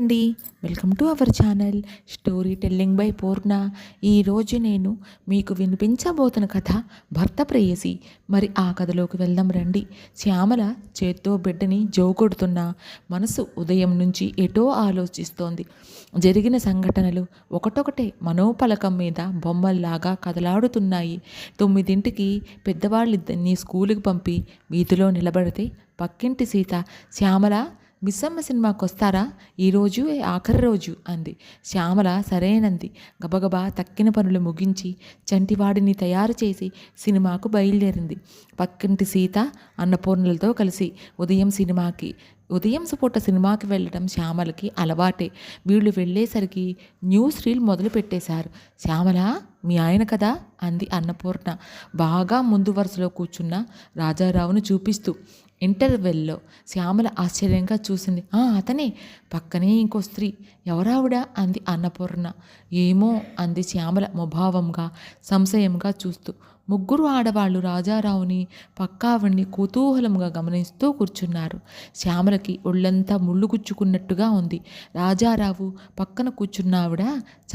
అండి. Welcome to our channel. Storytelling by Purna. ఈరోజు నేను మీకు వినిపించబోతున్న కథ భర్త ప్రేయసి. మరి ఆ కథలోకి వెళ్దాం రండి. శ్యామల చేత్తో బిడ్డని జోకొడుతున్న మనసు ఉదయం నుంచి ఎటో ఆలోచిస్తోంది. జరిగిన సంఘటనలు ఒకటొకటే మనోపలకం మీద బొమ్మల్లాగా కదలాడుతున్నాయి. తొమ్మిదింటికి పెద్దవాళ్ళిద్దరినీ స్కూలుకి పంపి వీధిలో నిలబడితే పక్కింటి సీత శ్యామల మిస్సమ్మ సినిమాకి వస్తారా ఈరోజు ఆఖరి రోజు అంది. శ్యామల సరేనంది. గబగబా తక్కిన పనులు ముగించి చంటివాడిని తయారు చేసి సినిమాకు బయలుదేరింది. పక్కింటి సీత అన్నపూర్ణలతో కలిసి ఉదయం సినిమాకి ఉదయం పూట సినిమాకి వెళ్ళడం శ్యామలకి అలవాటే. వీళ్ళు వెళ్ళేసరికి న్యూస్ రీల్ మొదలు పెట్టేశారు. శ్యామల మీ ఆయన కదా? అంది అన్నపూర్ణ. బాగా ముందు వరుసలో కూర్చున్న రాజారావును చూపిస్తూ. ఇంటర్వెల్లో శ్యామల ఆశ్చర్యంగా చూసింది. "ఆ, అతనే. పక్కనే ఇంకో స్త్రీ. ఎవరావిడా? అంది అన్నపూర్ణ. ఏమో అంది శ్యామల ముభావంగా సంశయంగా చూస్తూ. ముగ్గురు ఆడవాళ్ళు రాజారావుని పక్కావిడిని కుతూహలంగా గమనిస్తూ కూర్చున్నారు. శ్యామలకి ఒళ్ళంతా ముళ్ళు గుచ్చుకున్నట్టుగా ఉంది. రాజారావు పక్కన కూర్చున్నావిడ?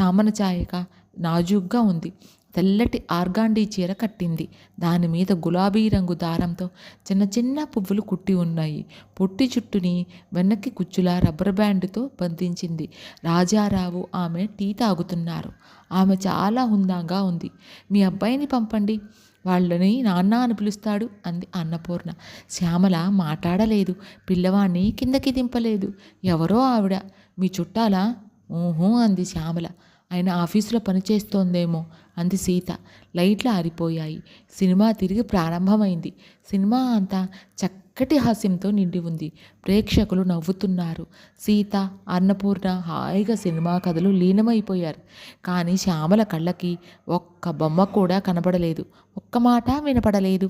చామన చాయక నాజుగ్గా ఉంది. తెల్లటి ఆర్గాండీ చీర కట్టింది. దాని మీద గులాబీ రంగు దారంతో చిన్న చిన్న పువ్వులు కుట్టి ఉన్నాయి. పొట్టి చుట్టుని వెనక్కి కుచ్చులా రబ్బర్ బ్యాండ్తో బంధించింది. రాజారావు ఆమె టీ తాగుతున్నారు. ఆమె చాలా హుందాగా ఉంది. మీ అబ్బాయిని పంపండి. వాళ్ళని నాన్న అని పిలుస్తాడు అంది అన్నపూర్ణ. శ్యామల మాట్లాడలేదు. పిల్లవాణ్ణి కిందకి దింపలేదు. ఎవరో ఆవిడ. మీ చుట్టాలా? ఊహూ అంది శ్యామల. ఆయన ఆఫీసులో పనిచేస్తోందేమో అంది సీత. లైట్లు ఆరిపోయాయి. సినిమా తిరిగి ప్రారంభమైంది. సినిమా అంతా చక్కటి హాస్యంతో నిండి ఉంది. ప్రేక్షకులు నవ్వుతున్నారు. సీత అన్నపూర్ణ హాయిగా సినిమా కథలు లీనమైపోయారు. కానీ శ్యామల కళ్ళకి ఒక్క బొమ్మ కూడా కనబడలేదు. ఒక్క మాట వినపడలేదు.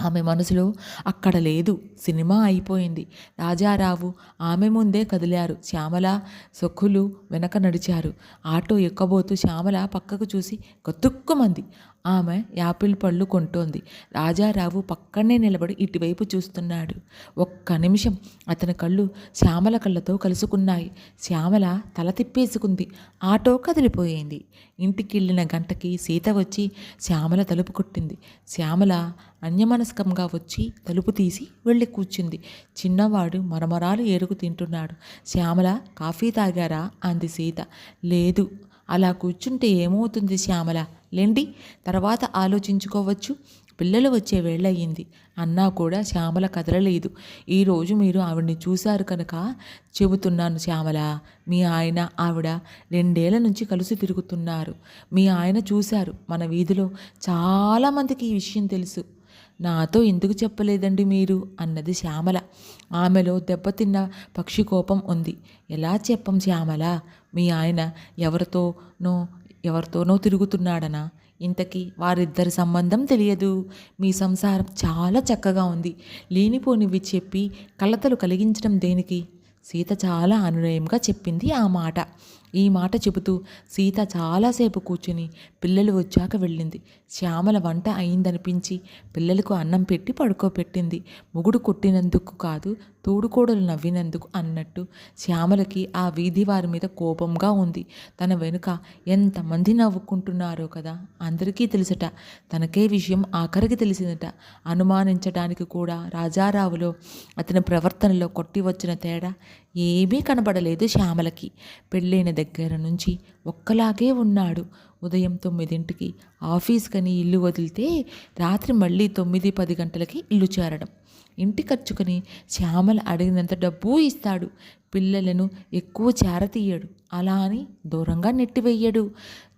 ఆమె మనసులో అక్కడ లేదు సినిమా అయిపోయింది. రాజారావు ఆమె ముందే కదిలారు. శ్యామల సొక్కులు వెనక నడిచారు. ఆటో ఎక్కబోతూ శ్యామల పక్కకు చూసి గతుక్కుమంది ఆమె యాపిల్ పళ్ళు కొంటోంది. రాజారావు పక్కనే నిలబడి ఇటువైపు చూస్తున్నాడు. ఒక్క నిమిషం అతని కళ్ళు శ్యామల కళ్ళతో కలుసుకున్నాయి. శ్యామల తల తిప్పేసుకుంది. ఆటో కదిలిపోయింది. ఇంటికెళ్ళిన గంటకి సీత వచ్చి శ్యామల తలుపు కొట్టింది. శ్యామల అన్యమనస్కంగా వచ్చి తలుపు తీసి వెళ్ళి కూర్చుంది. చిన్నవాడు మరమరాలు ఏరుకు తింటున్నాడు. శ్యామల కాఫీ తాగారా? అంది సీత. లేదు అలా కూర్చుంటే ఏమవుతుంది శ్యామల? లేండి తర్వాత ఆలోచించుకోవచ్చు. పిల్లలు వచ్చే వేళయింది అన్నా కూడా శ్యామల కదలలేదు. ఈరోజు మీరు ఆవిడ్ని చూశారు కనుక చెబుతున్నాను శ్యామల. మీ ఆయన ఆవిడ రెండేళ్ళ నుంచి కలిసి తిరుగుతున్నారు. మీ ఆయన చూశారు మన వీధిలో. చాలామందికి ఈ విషయం తెలుసు. నాతో ఎందుకు చెప్పలేదండి మీరు? అన్నది శ్యామల. ఆమెలో దెబ్బతిన్న పక్షి కోపం ఉంది. ఎలా చెప్పం శ్యామల? మీ ఆయన ఎవరితోనో ఎవరితోనో తిరుగుతున్నాడనా? ఇంతకీ వారిద్దరి సంబంధం తెలియదు. మీ సంసారం చాలా చక్కగా ఉంది. లేనిపోనివి చెప్పి కలతలు కలిగించడం దేనికి? సీత చాలా అనునయంగా చెప్పింది ఆ మాట. ఈ మాట చెబుతూ సీత చాలాసేపు కూర్చుని పిల్లలు వచ్చాక వెళ్ళింది. శ్యామల వంట అయిందనిపించి పిల్లలకు అన్నం పెట్టి పడుకోబెట్టింది. మొగుడు కొట్టినందుకు కాదు తోడుకోడలు నవ్వినందుకు అన్నట్టు శ్యామలకి ఆ వీధి వారి మీద కోపంగా ఉంది. తన వెనుక ఎంతమంది నవ్వుకుంటున్నారో కదా అందరికీ తెలుసట. తనకే విషయం ఆఖరికి తెలిసిందట. అనుమానించడానికి కూడా రాజారావులో అతని ప్రవర్తనలో కొట్టి వచ్చిన తేడా ఏమీ కనబడలేదు శ్యామలకి. పెళ్ళైన దగ్గర నుంచి ఒక్కలాగే ఉన్నాడు. ఉదయం తొమ్మిదింటికి ఆఫీస్కని ఇల్లు వదిలితే రాత్రి మళ్ళీ తొమ్మిది పది గంటలకి ఇల్లు చేరడం. ఇంటి ఖర్చుకొని శ్యామల అడిగినంత డబ్బు ఇస్తాడు. పిల్లలను ఎక్కువ చేరతీయడు. అలా అని దూరంగా నెట్టివేయడు.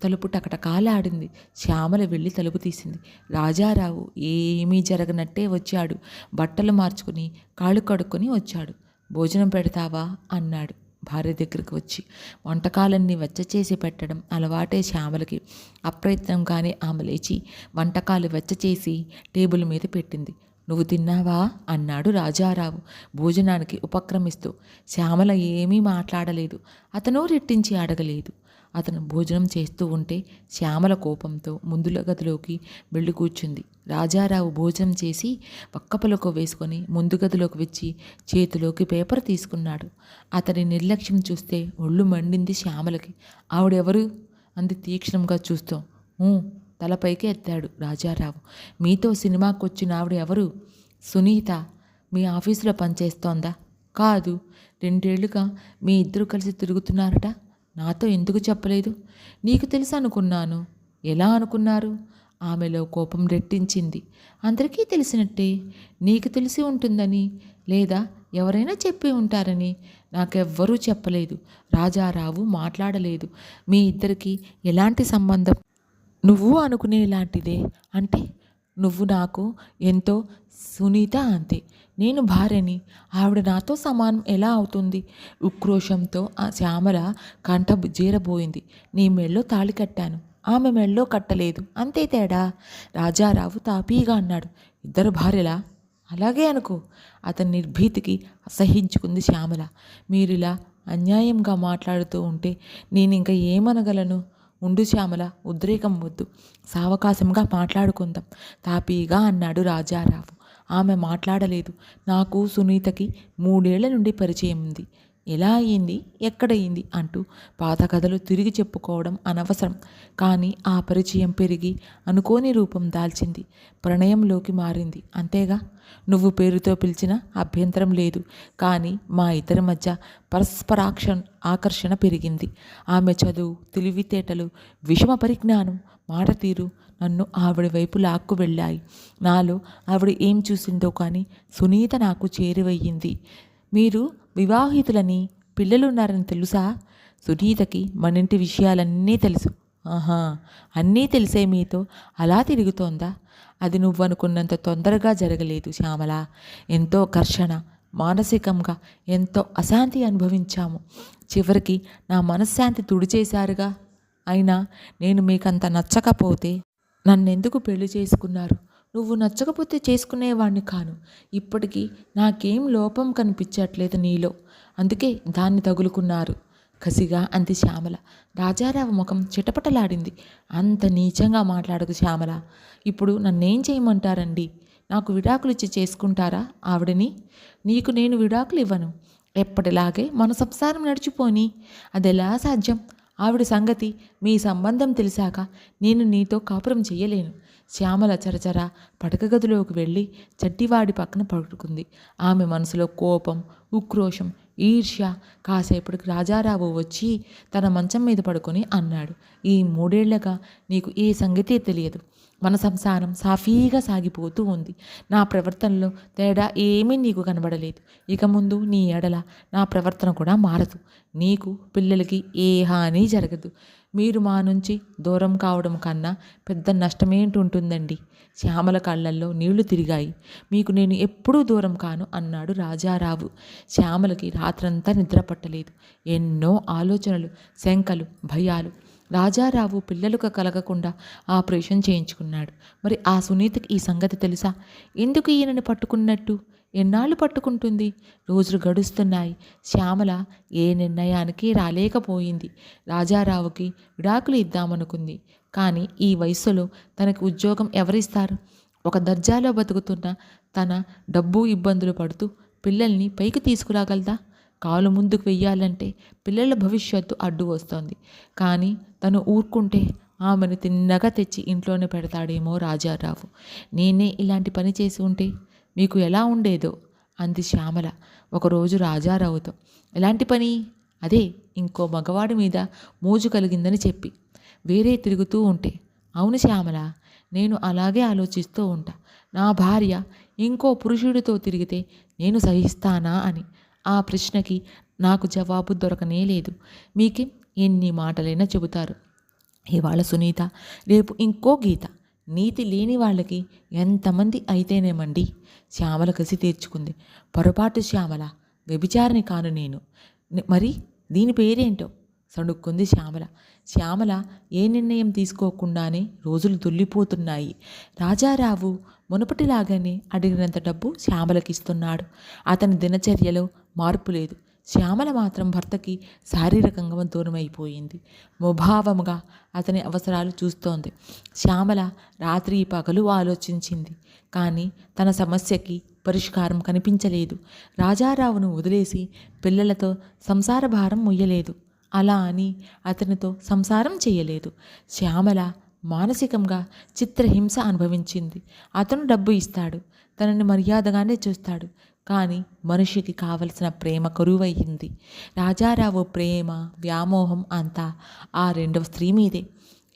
తలుపు టకటకాలాడింది. శ్యామల వెళ్ళి తలుపు తీసింది. రాజారావు ఏమీ జరగనట్టే వచ్చాడు. బట్టలు మార్చుకుని కాళ్ళు కడుక్కొని వచ్చాడు. భోజనం పెడతావా? అన్నాడు. భార్య దగ్గరికి వచ్చి వంటకాలన్నీ వెచ్చ చేసి పెట్టడం అలవాటే శ్యామలకి. అప్రయత్నంగానే ఆమె లేచి వంటకాలు వెచ్చ చేసి టేబుల్ మీద పెట్టింది. నువ్వు తిన్నావా? అన్నాడు రాజారావు భోజనానికి ఉపక్రమిస్తూ. శ్యామల ఏమీ మాట్లాడలేదు. అతను రెట్టించి అడగలేదు. అతను భోజనం చేస్తూ ఉంటే శ్యామల కోపంతో ముందుల గదిలోకి వెళ్ళి కూర్చుంది. రాజారావు భోజనం చేసి పక్కపలకు వేసుకొని ముందు గదిలోకి వచ్చి చేతిలోకి పేపర్ తీసుకున్నాడు. అతని నిర్లక్ష్యం చూస్తే ఒళ్ళు మండింది శ్యామలకి. ఆవిడెవరు? అంది తీక్షణంగా చూస్తాం. తలపైకి ఎత్తాడు రాజారావు. మీతో సినిమాకి వచ్చిన ఆవిడ ఎవరు? సునీత. మీ ఆఫీసులో పనిచేస్తోందా? కాదు. రెండేళ్ళుగా మీ ఇద్దరు కలిసి తిరుగుతున్నారట. నాతో ఎందుకు చెప్పలేదు? నీకు తెలుసు అనుకున్నాను. ఎలా అనుకున్నారు? ఆమెలో కోపం రెట్టించింది. అందరికీ తెలిసినట్టే. నీకు తెలిసి ఉంటుందని లేదా ఎవరైనా చెప్పి ఉంటారని నాకెవ్వరూ చెప్పలేదు. రాజారావు మాట్లాడలేదు. మీ ఇద్దరికి ఎలాంటి సంబంధం? నువ్వు అనుకునేలాంటిదే. అంటే నువ్వు నాకు ఎంతో సునీత అంతే. నేను భార్యని. ఆవిడ నాతో సమానం ఎలా అవుతుంది? ఉక్రోషంతో ఆ శ్యామల కంఠ జీరబోయింది. నీ మెళ్ళో తాళి కట్టాను. ఆమె మెళ్ళో కట్టలేదు. అంతే తేడా? రాజారావు తాపీగా అన్నాడు. ఇద్దరు భార్యలా? అలాగే అనుకో. అతని నిర్భీతికి అసహించుకుంది శ్యామల. మీరిలా అన్యాయంగా మాట్లాడుతూ ఉంటే నేను ఇంకా ఏమనగలను? ఉండు శ్యామల ఉద్రేకం వద్దు. సావకాశంగా మాట్లాడుకుందాం. తాపీగా అన్నాడు రాజారావు. ఆమె మాట్లాడలేదు. నాకు సునీతకి మూడేళ్ళ నుండి పరిచయం ఉంది. ఎలా అయింది ఎక్కడయింది అంటూ పాత కథలు తిరిగి చెప్పుకోవడం అనవసరం. కానీ ఆ పరిచయం పెరిగి అనుకోని రూపం దాల్చింది. ప్రణయంలోకి మారింది. అంతేగా? నువ్వు పేరుతో పిలిచిన అభ్యంతరం లేదు. కానీ మా ఇద్దరి మధ్య పరస్పరాక్ష ఆకర్షణ పెరిగింది. ఆమె చదువు తెలివితేటలు విషమ పరిజ్ఞానం మాట తీరు నన్ను ఆవిడ వైపు లాక్కు వెళ్ళాయి. నాలో ఆవిడ ఏం చూసిందో కానీ సునీత నాకు చేరువయ్యింది. మీరు వివాహితులని పిల్లలున్నారని తెలుసా? సునీతకి మనింటి విషయాలన్నీ తెలుసు. ఆహా అన్నీ తెలిసే మీతో అలా తిరుగుతోందా? అది నువ్వు అనుకున్నంత తొందరగా జరగలేదు శ్యామల. ఎంతో ఘర్షణ మానసికంగా ఎంతో అశాంతి అనుభవించాము. చివరికి నా మనశ్శాంతి తుడిచేశారుగా. అయినా నేను మీకంత నచ్చకపోతే నన్నెందుకు పెళ్ళి చేసుకున్నారు? నువ్వు నచ్చకపోతే చేసుకునేవాణ్ణి కాను. ఇప్పటికీ నాకేం లోపం కనిపించట్లేదు నీలో. అందుకే దాన్ని తగులుకున్నారు. కసిగా అంది శ్యామల. రాజారావు ముఖం చిటపటలాడింది. అంత నీచంగా మాట్లాడకు శ్యామల. ఇప్పుడు నన్నేం చేయమంటారండి? నాకు విడాకులు ఇచ్చి చేసుకుంటారా ఆవిడని? నీకు నేను విడాకులు ఇవ్వను ఎప్పటిలాగే మన సంసారం నడిచిపోని. అదెలా సాధ్యం? ఆవిడ సంగతి మీ సంబంధం తెలిసాక నేను నీతో కాపురం చేయలేను. శ్యామల చరచర పడక గదిలోకి వెళ్ళి చట్టివాడి పక్కన పడుకుంది. ఆమె మనసులో కోపం ఉక్రోషం ఈర్ష్య కాసేపటికి రాజారావు వచ్చి తన మంచం మీద పడుకొని అన్నాడు. ఈ మూడేళ్ళగా నీకు ఏ సంగతి తెలియదు. మన సంసారం సాఫీగా సాగిపోతూ ఉంది. నా ప్రవర్తనలో తేడా ఏమీ నీకు కనబడలేదు. ఇక ముందు నీ ఎడల నా ప్రవర్తన కూడా మారదు. నీకు పిల్లలకి ఏ హాని జరగదు. మీరు మా నుంచి దూరం కావడం కన్నా పెద్ద నష్టమేంటి ఉంటుందండి? శ్యామల కళ్ళల్లో నీళ్ళు తిరిగాయి. మీకు నేను ఎప్పుడూ దూరం కాను అన్నాడు రాజారావు. శ్యామలకి రాత్రంతా నిద్ర పట్టలేదు. ఎన్నో ఆలోచనలు శంకలు భయాలు. రాజారావు పిల్లలకు కలగకుండా ఆపరేషన్ చేయించుకున్నాడు. మరి ఆ సునీతకి ఈ సంగతి తెలుసా? ఎందుకు ఈయనని పట్టుకున్నట్టు? ఎన్నాళ్ళు పట్టుకుంటుంది? రోజులు గడుస్తున్నాయి. శ్యామల ఏ నిర్ణయానికి రాలేకపోయింది. రాజారావుకి విడాకులు ఇద్దామనుకుంది. కానీ ఈ వయసులో తనకు ఉద్యోగం ఎవరిస్తారు? ఒక దర్జాలో బతుకుతున్న తన డబ్బు ఇబ్బందులు పడుతూ పిల్లల్ని పైకి తీసుకురాగలదా? కాలు ముందుకు వెయ్యాలంటే పిల్లల భవిష్యత్తు అడ్డు వస్తోంది. కానీ తను ఊరుకుంటే ఆమెను తిన్నగా తెచ్చి ఇంట్లోనే పెడతాడేమో రాజారావు. నేనే ఇలాంటి పని చేసి ఉంటే మీకు ఎలా ఉండేదో అంది శ్యామల. ఒకరోజు రాజారావుతో ఎలాంటి పని? అదే ఇంకో మగవాడి మీద మోజు కలిగిందని చెప్పి. వేరే తిరుగుతూ ఉంటే అవును శ్యామల నేను అలాగే ఆలోచిస్తూ ఉంటా. నా భార్య ఇంకో పురుషుడితో తిరిగితే నేను సహిస్తానా అని. ఆ ప్రశ్నకి నాకు జవాబు దొరకనే లేదు. మీకే ఎన్ని మాటలైనా చెబుతారు. ఇవాళ సునీత రేపు ఇంకో గీత. నీతి లేని వాళ్ళకి ఎంతమంది అయితేనేమండి? శ్యామల కసి తీర్చుకుంది. పొరపాటు శ్యామల వ్యభిచారిని కాను నేను. మరి దీని పేరేంటో? సణుక్కుంది శ్యామల. శ్యామల ఏ నిర్ణయం తీసుకోకుండానే రోజులు దొల్లిపోతున్నాయి. రాజారావు మునుపటిలాగానే అడిగినంత డబ్బు శ్యామలకిస్తున్నాడు. అతని దినచర్యలో మార్పు లేదు. శ్యామల మాత్రం భర్తకి శారీరకంగా దూరమైపోయింది. ముభావముగా అతని అవసరాలు చూస్తోంది. శ్యామల రాత్రి పగలు ఆలోచించింది. కానీ తన సమస్యకి పరిష్కారం కనిపించలేదు. రాజారావును వదిలేసి పిల్లలతో సంసార భారం ముయ్యలేదు. అలా అని అతనితో సంసారం చేయలేదు. శ్యామల మానసికంగా చిత్రహింస అనుభవించింది. అతను డబ్బు ఇస్తాడు. తనని మర్యాదగానే చూస్తాడు. కానీ మనిషికి కావలసిన ప్రేమ కరువయ్యింది రాజారావు ప్రేమ వ్యామోహం అంతా ఆ రెండవ స్త్రీ మీదే.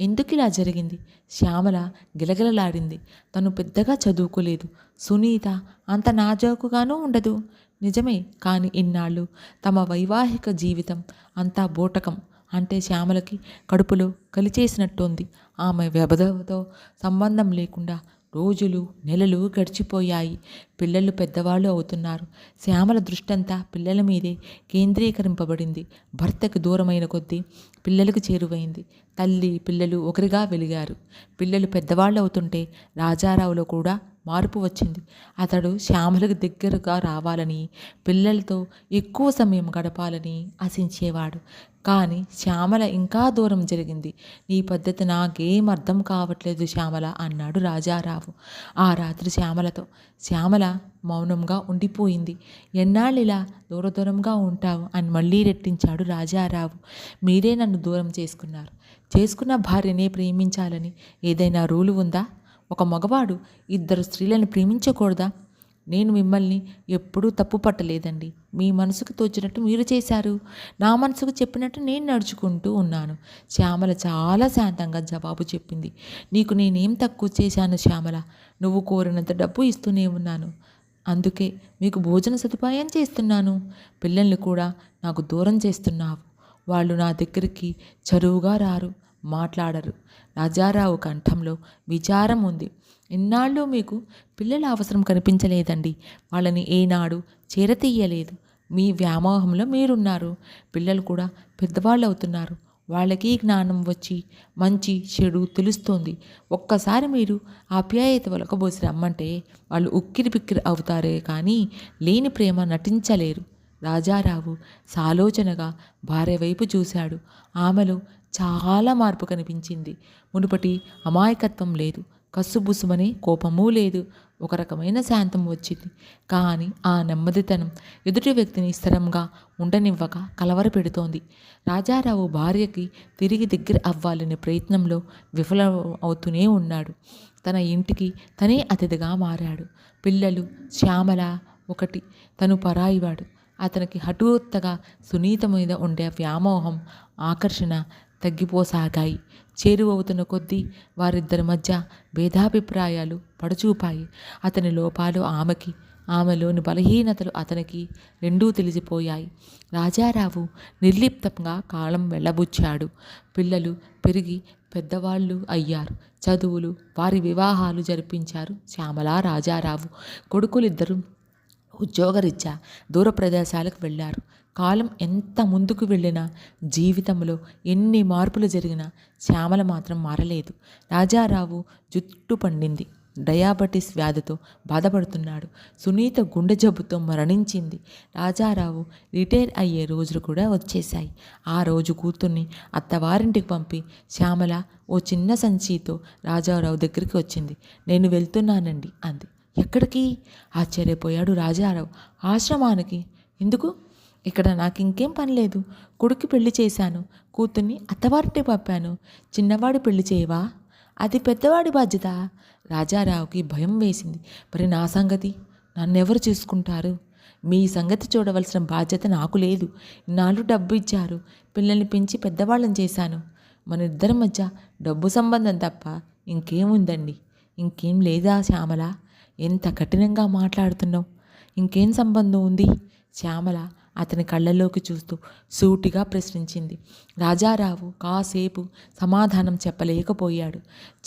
ఎందుకు ఇలా జరిగింది? శ్యామల గిలగిలలాడింది. తను పెద్దగా చదువుకోలేదు. సునీత అంత నాజోకుగానూ ఉండదు. నిజమే కానీ ఇన్నాళ్ళు తమ వైవాహిక జీవితం అంతా బోటకం. అంటే శ్యామలకి కడుపులో కలిచేసినట్టుంది. ఆమె వ్యబధతో సంబంధం లేకుండా రోజులు నెలలు గడిచిపోయాయి. పిల్లలు పెద్దవాళ్ళు అవుతున్నారు. శ్యామల దృష్టంతా పిల్లల మీదే కేంద్రీకరింపబడింది. భర్తకు దూరమైన కొద్దీ పిల్లలకు చేరువైంది. తల్లి పిల్లలు ఒకరిగా వెలిగారు. పిల్లలు పెద్దవాళ్ళు అవుతుంటే రాజారావులో కూడా మార్పు వచ్చింది. అతడు శ్యామలకు దగ్గరగా రావాలని పిల్లలతో ఎక్కువ సమయం గడపాలని ఆశించేవాడు. కానీ శ్యామల ఇంకా దూరం జరిగింది. నీ పద్ధతి నాకేం అర్థం కావట్లేదు శ్యామల అన్నాడు రాజారావు. ఆ రాత్రి శ్యామలతో శ్యామల మౌనంగా ఉండిపోయింది. ఎన్నాళ్ళు ఇలా దూర దూరంగా ఉంటావు? అని మళ్ళీ రెట్టించాడు రాజారావు. మీరే నన్ను దూరం చేసుకున్నారు. చేసుకున్న భార్యనే ప్రేమించాలని ఏదైనా రూలు ఉందా? ఒక మగవాడు ఇద్దరు స్త్రీలను ప్రేమించకూడదా? నేను మిమ్మల్ని ఎప్పుడూ తప్పు పట్టలేదండి. మీ మనసుకు తోచినట్టు మీరు చేశారు. నా మనసుకు చెప్పినట్టు నేను నడుచుకుంటూ ఉన్నాను. శ్యామల చాలా శాంతంగా జవాబు చెప్పింది. నీకు నేనేం తక్కువ చేశాను శ్యామల? నువ్వు కోరినంత డబ్బు ఇస్తూనే ఉన్నాను. అందుకే మీకు భోజన సదుపాయం చేస్తున్నాను. పిల్లల్ని కూడా నాకు దూరం చేస్తున్నావు. వాళ్ళు నా దగ్గరికి చరువుగా రారు. మాట్లాడరు. రాజారావు కంఠంలో విచారం ఉంది. ఇన్నాళ్ళు మీకు పిల్లల అవసరం కనిపించలేదండి. వాళ్ళని ఏనాడు చేరతీయలేదు. మీ వ్యామోహంలో మీరున్నారు. పిల్లలు కూడా పెద్దవాళ్ళు అవుతున్నారు వాళ్ళకి జ్ఞానం వచ్చి మంచి చెడు తెలుస్తోంది. ఒక్కసారి మీరు ఆప్యాయత ఒలకబోసి రమ్మంటే వాళ్ళు ఉక్కిరి బిక్కిరి అవుతారే కానీ లేని ప్రేమ నటించలేరు. రాజారావు సాలోచనగా భార్య వైపు చూశాడు. ఆమెలో చాలా మార్పు కనిపించింది. మునుపటి అమాయకత్వం లేదు. కసుబుసుమని కోపమూ లేదు. ఒక రకమైన శాంతం వచ్చింది. కానీ ఆ నెమ్మదితనం ఎదుటి వ్యక్తిని స్థిరంగా ఉండనివ్వక కలవర పెడుతోంది. రాజారావు భార్యకి తిరిగి దగ్గర అవ్వాలనే ప్రయత్నంలో విఫలం అవుతూనే ఉన్నాడు. తన ఇంటికి తనే అతిథిగా మారాడు. పిల్లలు శ్యామల ఒకటి. తను పరాయివాడు. అతనికి హఠూత్తగా సునీత మీద ఉండే వ్యామోహం ఆకర్షణ తగ్గిపోసాగాయి చేరువవుతున్న కొద్దీ వారిద్దరి మధ్య భేదాభిప్రాయాలు పడచూపాయి. అతని లోపాలు ఆమెకి ఆమెలోని బలహీనతలు అతనికి రెండూ తెలిసిపోయాయి. రాజారావు నిర్లిప్తంగా కాలం వెళ్ళబుచ్చాడు. పిల్లలు పెరిగి పెద్దవాళ్ళు అయ్యారు. చదువులు వారి వివాహాలు జరిపించారు శ్యామల రాజారావు. కొడుకులిద్దరూ ఉద్యోగరీత్యా దూర ప్రదేశాలకు వెళ్ళారు. కాలం ఎంత ముందుకు వెళ్ళినా జీవితంలో ఎన్ని మార్పులు జరిగినా శ్యామల మాత్రం మారలేదు. రాజారావు జుట్టు పండింది. డయాబెటీస్ వ్యాధితో బాధపడుతున్నాడు. సునీత గుండె జబ్బుతో మరణించింది. రాజారావు రిటైర్ అయ్యే రోజులు కూడా వచ్చేశాయి. ఆ రోజు కూతుర్ని అత్తవారింటికి పంపి శ్యామల ఓ చిన్న సంచితో రాజారావు దగ్గరికి వచ్చింది. నేను వెళ్తున్నానండి అంది. ఎక్కడికి? ఆశ్చర్యపోయాడు రాజారావు. ఆశ్రమానికి. ఎందుకు? ఇక్కడ నాకు ఇంకేం పని లేదు. కొడుకు పెళ్ళి చేశాను. కూతుర్ని అత్తవారింటి పంపాను. చిన్నవాడి పెళ్ళి చేయవా? అది పెద్దవాడి బాధ్యత. రాజారావుకి భయం వేసింది. మరి నా సంగతి? నన్నెవరు చూసుకుంటారు? మీ సంగతి చూడవలసిన బాధ్యత నాకు లేదు. నాలుగు డబ్బు ఇచ్చారు. పిల్లల్ని పెంచి పెద్దవాళ్ళని చేశాను. మన ఇద్దరి మధ్య డబ్బు సంబంధం తప్ప ఇంకేముందండి? ఇంకేం లేదా శ్యామల? ఎంత కఠినంగా మాట్లాడుతున్నావు? ఇంకేం సంబంధం ఉంది? శ్యామల అతని కళ్ళల్లోకి చూస్తూ సూటిగా ప్రశ్నించింది. రాజారావు కాసేపు సమాధానం చెప్పలేకపోయాడు.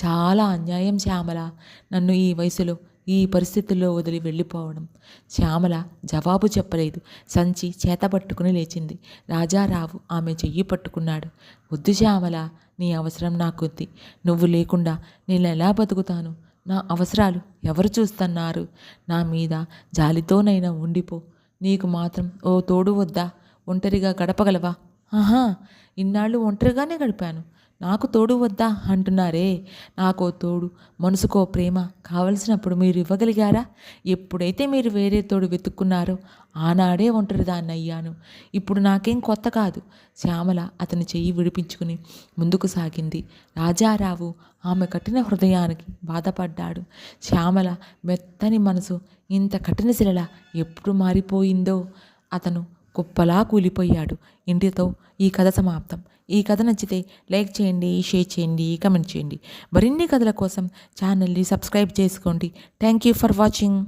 చాలా అన్యాయం శ్యామల. నన్ను ఈ వయసులో ఈ పరిస్థితుల్లో వదిలి వెళ్ళిపోవడం. శ్యామల జవాబు చెప్పలేదు. సంచి చేతపట్టుకుని లేచింది. రాజారావు ఆమె చెయ్యి పట్టుకున్నాడు. వద్దు శ్యామల నీ అవసరం నాకొద్ది. నువ్వు లేకుండా నేను ఎలా బతుకుతాను? నా అవసరాలు ఎవరు చూస్తున్నారు? నా మీద జాలితోనైనా ఉండిపో. నీకు మాత్రం ఓ తోడు వద్దా? ఒంటరిగా గడపగలవా? ఆహా ఇన్నాళ్ళు ఒంటరిగానే గడిపాను. నాకు తోడు వద్దా అంటున్నారే. నాకో తోడు మనసుకో ప్రేమ కావలసినప్పుడు మీరు ఇవ్వగలిగారా? ఎప్పుడైతే మీరు వేరే తోడు వెతుక్కున్నారో ఆనాడే ఒంటరి దాన్ని అయ్యాను. ఇప్పుడు నాకేం కొత్త కాదు. శ్యామల అతని చెయ్యి విడిపించుకుని ముందుకు సాగింది. రాజారావు ఆమె కఠిన హృదయానికి బాధపడ్డాడు. శ్యామల మెత్తని మనసు ఇంత కఠిన శిలలా ఎప్పుడు మారిపోయిందో. అతను కుప్పలా కూలిపోయాడు. ఇంటితో ఈ కథ సమాప్తం. ఈ కథ నచ్చితే లైక్ చేయండి షేర్ చేయండి కమెంట్ చేయండి. మరిన్ని కథల కోసం ఛానల్ని సబ్స్క్రైబ్ చేసుకోండి. Thank you for watching